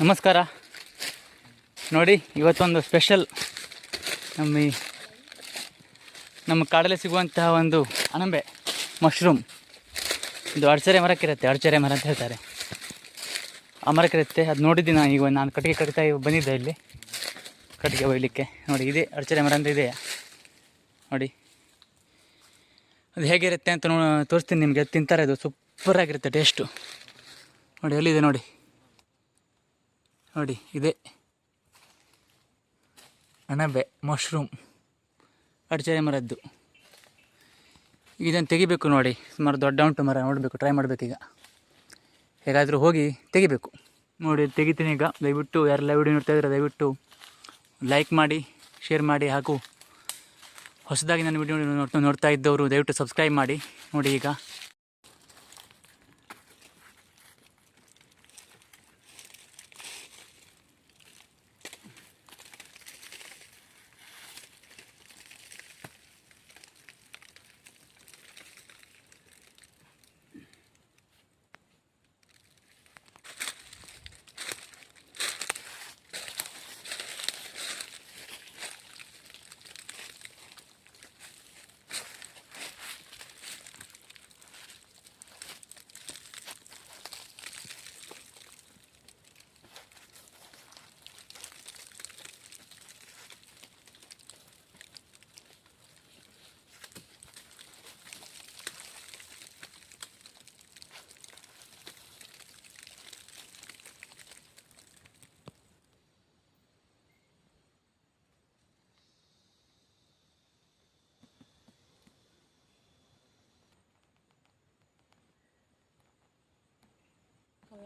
ನಮಸ್ಕಾರ. ನೋಡಿ, ಇವತ್ತೊಂದು ಸ್ಪೆಷಲ್ ನಮ್ಮ ಈ ನಮ್ಮ ಕಾಡಲ್ಲಿ ಸಿಗುವಂತಹ ಒಂದು ಅಣಂಬೆ ಮಶ್ರೂಮ್ ಇದು ಅಡ್ಚರೆ ಮರಕ್ಕಿರುತ್ತೆ ಅಡ್ಚರೆ ಮರ ಅಂತ ಹೇಳ್ತಾರೆ. ಆ ಮರಕ್ಕಿರುತ್ತೆ ಅದು ನೋಡಿದ್ದೀನಿ ನಾನು, ಈಗ ನಾನು ಕಟ್ಟಿಗೆ ಕಟ್ತಾ ಬಂದಿದ್ದೆ ಇಲ್ಲಿ. ಕಟ್ಟಿಗೆ ಒಯ್ಲಿಕ್ಕೆ. ನೋಡಿ, ಇದೇ ಅಡ್ಚರೆ ಮರ ಅಂತ ಇದೆ. ನೋಡಿ. ಅದು ಹೇಗಿರುತ್ತೆ ಅಂತ ನೋ ತೋರಿಸ್ತೀನಿ ನಿಮಗೆ. ತಿಂತಾರೆ, ಅದು ಸೂಪರಾಗಿರುತ್ತೆ ಟೇಸ್ಟು ನೋಡಿ, ಎಲ್ಲಿದೆ ನೋಡಿ. ನೋಡಿ, ಇದೆ. ಅಣಬೆ ಮಶ್ರೂಮ್ ಅಡಚಣೆ ಮರದ್ದು. ಇದನ್ನು ತೆಗಿಬೇಕು ನೋಡಿ. ಸುಮಾರು ದೊಡ್ಡ ಉಂಟು ಮರ, ನೋಡಬೇಕು ಟ್ರೈ ಮಾಡಬೇಕೀಗ. ಹೇಗಾದರೂ ಹೋಗಿ ತೆಗಿಬೇಕು. ನೋಡಿ, ತೆಗಿತೀನಿ ಈಗ. ದಯವಿಟ್ಟು ಯಾರೆಲ್ಲ ವಿಡಿಯೋ ನೋಡ್ತಾ ಇದ್ದಾರೆ, ದಯವಿಟ್ಟು ಲೈಕ್ ಮಾಡಿ ಶೇರ್ ಮಾಡಿ, ಹಾಗೂ ಹೊಸದಾಗಿ ನನ್ನ ವಿಡಿಯೋ ನೋಡ್ತಾ ನೋಡ್ತಾ ಇದ್ದವರು ದಯವಿಟ್ಟು ಸಬ್ಸ್ಕ್ರೈಬ್ ಮಾಡಿ. ನೋಡಿ ಈಗ.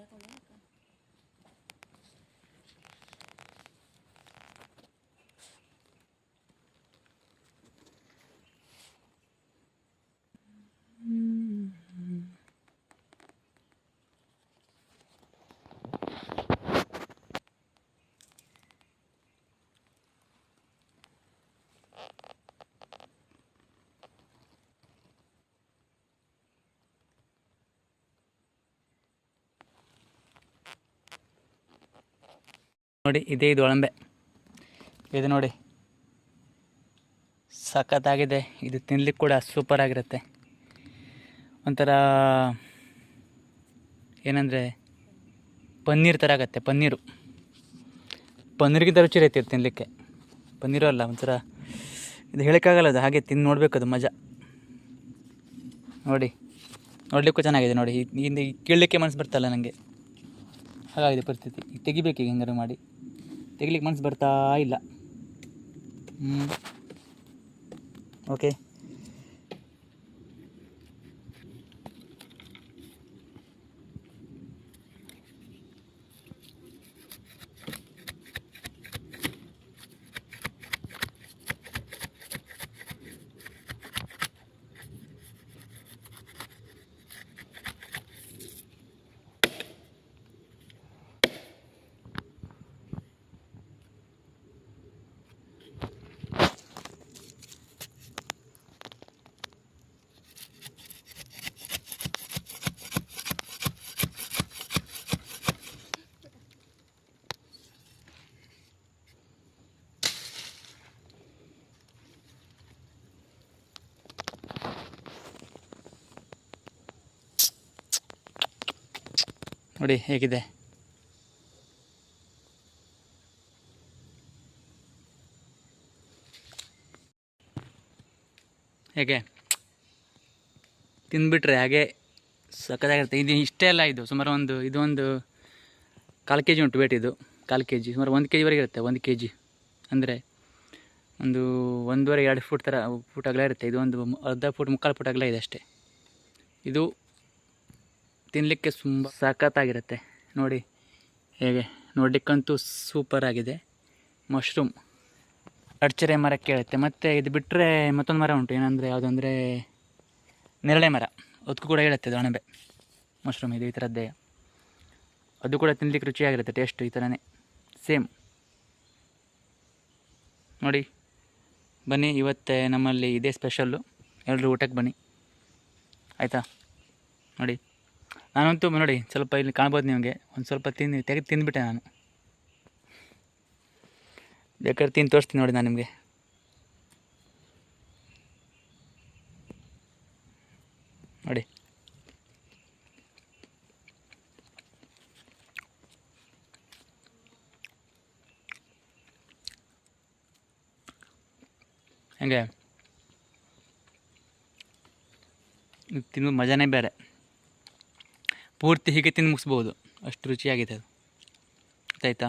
voy a comer. ನೋಡಿ, ಇದೇ ಇದು ಒಳಂಬೆ. ಇದು ನೋಡಿ. ಸಖತ್ತಾಗಿದೆ. ಇದು ತಿನ್ಲಿಕ್ಕೆ ಕೂಡ ಸೂಪರ್ ಆಗಿರುತ್ತೆ. ಒಂಥರ ಏನಂದರೆ, ಪನ್ನೀರ್ ಥರ ಆಗತ್ತೆ, ಪನ್ನೀರು. ಪನ್ನೀರ್ಗಿಂತ ರುಚಿ ಇರುತ್ತೆ ಇದು ತಿನ್ನಲಿಕ್ಕೆ ಪನ್ನೀರು ಅಲ್ಲ, ಒಂಥರ ಇದು ಹೇಳೋಕ್ಕಾಗಲ್ಲ ಅದು, ಹಾಗೆ ತಿಂದು ನೋಡಬೇಕು ಅದು ಮಜಾ. ನೋಡಿ, ನೋಡಲಿಕ್ಕೂ ಚೆನ್ನಾಗಿದೆ ನೋಡಿ. ಹಿಂದೆ ಕೇಳಲಿಕ್ಕೆ ಮನಸ್ಸು ಬರ್ತಲ್ಲ ನನಗೆ ಹಾಗಾಗಿದೆ ಪರಿಸ್ಥಿತಿ. ತೆಗಿಬೇಕು ಈಗ ಹೆಂಗಾರು ಮಾಡಿ. ತೆಗಿಲಿಕ್ಕೆ ಮನಸ್ಸು ಬರ್ತಾ ಇಲ್ಲ. ಓಕೆ ನೋಡಿ ಹೇಗಿದೆ. ಹೇಗೆ? ತಿಂದ್ಬಿಟ್ರೆ ಹಾಗೆ ಸಖತ್ತಾಗಿರುತ್ತೆ. ಇದು ಇಷ್ಟೇ ಅಲ್ಲ ಇದು. ಸುಮಾರು ಒಂದು, ಇದು ಒಂದು ಕಾಲು ಕೆ ಜಿ ಉಂಟು ವೇಟ್ ಇದು. ಕಾಲು ಕೆ ಜಿ ಸುಮಾರು ಒಂದು ಕೆ ಜಿವರೆಗೆ ಇರುತ್ತೆ, ಒಂದು ಕೆ ಜಿ ಅಂದರೆ ಒಂದು ಒಂದೂವರೆ, ಎರಡು ಫುಟ್ ಥರ ಫುಟ್ ಅಗಲ ಇರುತ್ತೆ. ಇದು ಒಂದು ಅರ್ಧ ಫುಟ್, ಮುಕ್ಕಾಲು ಫುಟ್ ಅಗಲ ಇದೆ ಅಷ್ಟೇ. ಇದು ತಿನ್ನಲಿಕ್ಕೆ ತುಂಬ ಸಖತ್ತಾಗಿರುತ್ತೆ. ನೋಡಿ, ಹೇಗೆ? ನೋಡಲಿಕ್ಕಂತೂ ಸೂಪರ್ ಆಗಿದೆ. ಮಶ್ರೂಮ್ ಅಡ್ಚರೆ ಮರ ಕೇಳುತ್ತೆ. ಮತ್ತು ಇದು ಬಿಟ್ಟರೆ ಮತ್ತೊಂದು ಮರ ಉಂಟು. ಏನಂದರೆ, ಯಾವುದಂದರೆ ನೆರಳೆ ಮರ. ಅದಕ್ಕೂ ಕೂಡ ಹೇಳುತ್ತೆ ಅದು ಅಣಬೆ. ಮಶ್ರೂಮ್ ಇದು ಈ ಥರದ್ದೇ. ಅದು ಕೂಡ ತಿನ್ನಲಿಕ್ಕೆ ರುಚಿಯಾಗಿರುತ್ತೆ ಟೇಸ್ಟ್ ಈ ಥರನೇ. ಸೇಮ್ ನೋಡಿ, ಬನ್ನಿ, ಇವತ್ತೇ ನಮ್ಮಲ್ಲಿ ಇದೇ ಸ್ಪೆಷಲ್ಲು ಎಲ್ಲರೂ ಊಟಕ್ಕೆ ಬನ್ನಿ. ಆಯಿತಾ? ನೋಡಿ. ನಾನಂತೂ ನೋಡಿ ಸ್ವಲ್ಪ ಇಲ್ಲಿ ಕಾಣ್ಬೋದು ನಿಮಗೆ. ಒಂದು ಸ್ವಲ್ಪ ತಿಂದು ತೆಗೆದು ತಿಂದುಬಿಟ್ಟೆ ನಾನು. ಬೇಕಾದ್ರೆ ತಿಂದು ತೋರಿಸ್ತೀನಿ ನೋಡಿ ನಾನು ನಿಮಗೆ. ನೋಡಿ. ಹಂಗೆ? ಇದು ತಿನ್ನೋದು ಮಜಾನೇ ಬೇರೆ. ಪೂರ್ತಿ ಹೀಗೆ ತಿಂದು ಮುಗಿಸ್ಬೋದು ಅಷ್ಟು ರುಚಿಯಾಗಿದೆ ಅದು. ಗೊತ್ತಾಯ್ತಾ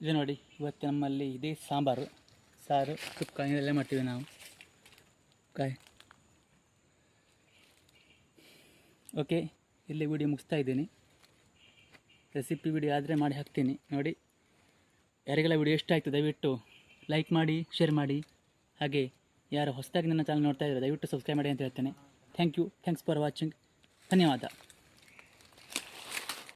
ಇದು ನೋಡಿ, ಇವತ್ತು ನಮ್ಮಲ್ಲಿ ಇದೇ ಸಾಂಬಾರು. ಸಾರು ತುಪ್ಪ ಇದೆಲ್ಲ ಮಾಡ್ತೀವಿ ನಾವು. ಕಾಯ್. ಓಕೆ, ಇಲ್ಲಿ ವಿಡಿಯೋ ಮುಗಿಸ್ತಾ ಇದ್ದೀನಿ. ರೆಸಿಪಿ ವಿಡಿಯೋ ಆದರೆ ಮಾಡಿ ಹಾಕ್ತೀನಿ. ನೋಡಿ, ಯಾರಿಗೆಲ್ಲ ವಿಡಿಯೋ ಇಷ್ಟ ಆಯಿತು, ದಯವಿಟ್ಟು ಲೈಕ್ ಮಾಡಿ ಶೇರ್ ಮಾಡಿ. ಹಾಗೆ, ಯಾರು ಹೊಸದಾಗಿ ನನ್ನ ಚಾನಲ್ ನೋಡ್ತಾ ಇದ್ದಾರೆ ದಯವಿಟ್ಟು ಸಬ್ಸ್ಕ್ರೈಬ್ ಮಾಡಿ ಅಂತ ಹೇಳ್ತೇನೆ. Thank you thanks for watching ಧನ್ಯವಾದ.